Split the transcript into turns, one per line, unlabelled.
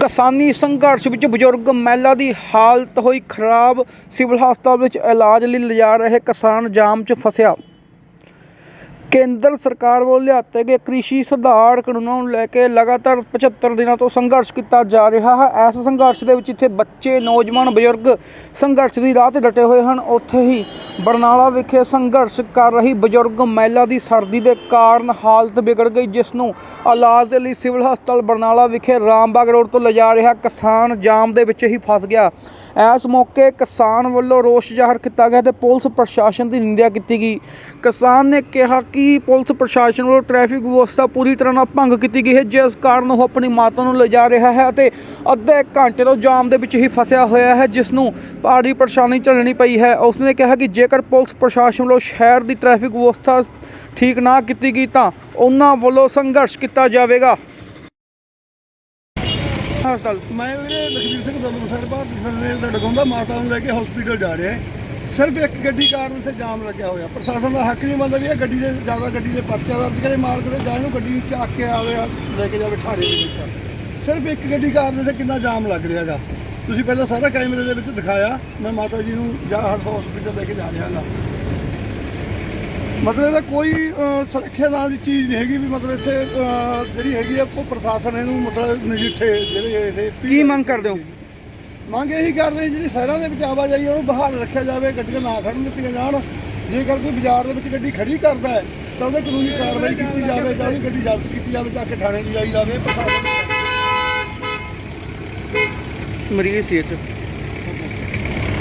ਕਿਸਾਨੀ ਸੰਘਰਸ਼ ਵਿੱਚ ਬਜ਼ੁਰਗ ਮਹਿਲਾ ਦੀ ਹਾਲਤ ਹੋਈ ਖਰਾਬ। ਸਿਵਲ ਹਸਪਤਾਲ ਵਿੱਚ ਇਲਾਜ ਲਈ ਲਿਜਾ ਰਹੇ ਕਿਸਾਨ ਜਾਮ 'ਚ ਫਸਿਆ। ਕੇਂਦਰ ਸਰਕਾਰ ਵੱਲੋਂ ਲਿਆਤੇ ਗਏ ਕ੍ਰਿਸ਼ੀ ਸੁਧਾਰ ਕਾਨੂੰਨਾਂ ਨੂੰ ਲੈ ਕੇ ਲਗਾਤਾਰ 75 ਦਿਨਾਂ ਤੋਂ ਸੰਘਰਸ਼ ਕੀਤਾ ਜਾ ਰਿਹਾ ਹੈ। ਇਸ ਸੰਘਰਸ਼ ਦੇ ਵਿੱਚ ਇੱਥੇ ਬੱਚੇ, ਨੌਜਵਾਨ, ਬਜ਼ੁਰਗ ਸੰਘਰਸ਼ ਦੀ ਰਾਹ ਤੇ ਡਟੇ ਹੋਏ ਹਨ। ਉੱਥੇ ਹੀ ਬਰਨਾਲਾ ਵਿਖੇ ਸੰਘਰਸ਼ ਕਰ ਰਹੀ ਬਜ਼ੁਰਗ ਮਹਿਲਾ ਦੀ ਸਰਦੀ ਦੇ ਕਾਰਨ ਹਾਲਤ ਵਿਗੜ ਗਈ, ਜਿਸ ਨੂੰ ਇਲਾਜ ਦੇ ਲਈ ਸਿਵਲ ਹਸਪਤਾਲ ਬਰਨਾਲਾ ਵਿਖੇ ਰਾਮਬਾਗ ਰੋਡ ਤੋਂ ਲਿਜਾ ਰਿਹਾ ਕਿਸਾਨ ਜਾਮ ਦੇ ਵਿੱਚ ਹੀ ਫਸ ਗਿਆ। ਇਸ ਮੌਕੇ ਕਿਸਾਨ ਵੱਲੋਂ ਰੋਸ ਜ਼ਾਹਰ ਕੀਤਾ ਗਿਆ ਤੇ ਪੁਲਿਸ ਪ੍ਰਸ਼ਾਸਨ ਦੀ ਨਿੰਦਿਆ ਕੀਤੀ ਗਈ। ਕਿਸਾਨ ਨੇ ਕਿਹਾ ਕਿ ਪੁਲਿਸ ਪ੍ਰਸ਼ਾਸਨ ਵੱਲੋਂ ਟ੍ਰੈਫਿਕ ਵਿਵਸਥਾ ਪੂਰੀ ਤਰ੍ਹਾਂ ਨਾਲ ਭੰਗ ਕੀਤੀ ਗਈ ਹੈ, ਜਿਸ ਕਾਰਨ ਉਹ ਆਪਣੀ ਮਾਤਾ ਨੂੰ ਲਿਜਾ ਰਿਹਾ ਹੈ ਅਤੇ ਅੱਧੇ ਘੰਟੇ ਤੋਂ ਜਾਮ ਦੇ ਵਿੱਚ ਹੀ ਫਸਿਆ ਹੋਇਆ ਹੈ ਜਿਸ ਨੂੰ ਭਾਰੀ ਪਰੇਸ਼ਾਨੀ ਝੱਲਣੀ ਪਈ ਹੈ। ਉਸਨੇ ਕਿਹਾ ਕਿ ਜੇਕਰ ਪੁਲਿਸ ਪ੍ਰਸ਼ਾਸਨ ਵੱਲੋਂ ਸ਼ਹਿਰ ਦੀ ਟ੍ਰੈਫਿਕ ਵਿਵਸਥਾ ਠੀਕ ਨਾ ਕੀਤੀ ਗਈ ਤਾਂ ਉਹਨਾਂ ਵੱਲੋਂ ਸੰਘਰਸ਼ ਕੀਤਾ ਜਾਵੇਗਾ। ਹਸਪਤਾਲ।
ਮੈਂ ਵੀਰੇ ਲਖਵੀਰ ਸਿੰਘ ਦਮਨ ਸਰ ਭਾਰਤੀ ਸਰਨੇਲ ਦਾ ਡਗਾਉਂਦਾ ਮਾਤਾ ਨੂੰ ਲੈ ਕੇ ਹਸਪੀਟਲ ਜਾ ਰਿਹਾ ਸਿਰਫ ਇੱਕ ਗੱਡੀ ਕਾਰਨ ਇੱਥੇ ਜਾਮ ਲੱਗਿਆ ਹੋਇਆ। ਪ੍ਰਸ਼ਾਸਨ ਦਾ ਹੱਕ ਨਹੀਂ ਮੰਨਦਾ ਵੀ ਇਹ ਗੱਡੀ ਦੇ ਜ਼ਿਆਦਾ ਗੱਡੀ ਦੇ ਪਰਚਾ ਦਰਜ ਕਰੇ ਮਾਲਕ ਦੇ ਜਾਣ ਨੂੰ ਗੱਡੀ ਨੂੰ ਚੱਕ ਕੇ ਆਵੇ ਆ, ਲੈ ਕੇ ਜਾਵੇ ਠਾਰੇ ਦੇ ਵਿੱਚ। ਸਿਰਫ ਇੱਕ ਗੱਡੀ ਕਾਰਨ ਇੱਥੇ ਕਿੰਨਾ ਜਾਮ ਲੱਗ ਰਿਹਾਗਾ ਤੁਸੀਂ ਪਹਿਲਾਂ ਸਾਰਾ ਕੈਮਰੇ ਦੇ ਵਿੱਚ ਦਿਖਾਇਆ ਮੈਂ ਮਾਤਾ ਜੀ ਨੂੰ ਜਾ ਹਸਪੀਟਲ ਲੈ ਕੇ ਜਾ ਰਿਹਾ ਹਾਂ ਮਤਲਬ ਇਹਦਾ ਕੋਈ ਅਹ, ਸੁਰੱਖਿਆ ਨਾਲ ਦੀ ਚੀਜ਼ ਨਹੀਂ ਹੈਗੀ ਵੀ ਮਤਲਬ ਇੱਥੇ ਅਹ, ਜਿਹੜੀ ਹੈਗੀ ਆ ਉਹ ਪ੍ਰਸ਼ਾਸਨ ਇਹਨੂੰ ਮਤਲਬ ਨਜਿੱਠੇ ਜਿਹੜੇ ਇਹ
ਕੀ ਮੰਗ ਕਰਦੇ ਹੋ?
ਮੰਗ ਇਹੀ ਕਰਦੇ ਜਿਹੜੀ ਸ਼ਹਿਰਾਂ ਦੇ ਵਿੱਚ ਆਵਾਜਾਈ ਆ, ਉਹਨੂੰ ਬਹਾਲ ਰੱਖਿਆ ਜਾਵੇ ਗੱਡੀਆਂ ਨਾ ਖੜਨ ਦਿੱਤੀਆਂ ਜਾਣ। ਜੇਕਰ ਕੋਈ ਬਾਜ਼ਾਰ ਦੇ ਵਿੱਚ ਗੱਡੀ ਖੜੀ ਕਰਦਾ ਹੈ ਤਾਂ ਉਹਦੇ ਕਾਨੂੰਨੀ ਕਾਰਵਾਈ ਕੀਤੀ ਜਾਵੇ ਜਾਂ ਉਹਦੀ ਗੱਡੀ ਜ਼ਬਤ ਕੀਤੀ ਜਾਵੇ ਤਾਂ ਕਿ ਥਾਣੇ ਲਿਜਾਈ ਜਾਵੇ ਪ੍ਰਸ਼ਾਸਨ
ਮਰੀਜ਼ ਸੀ ਇੱਥੇ।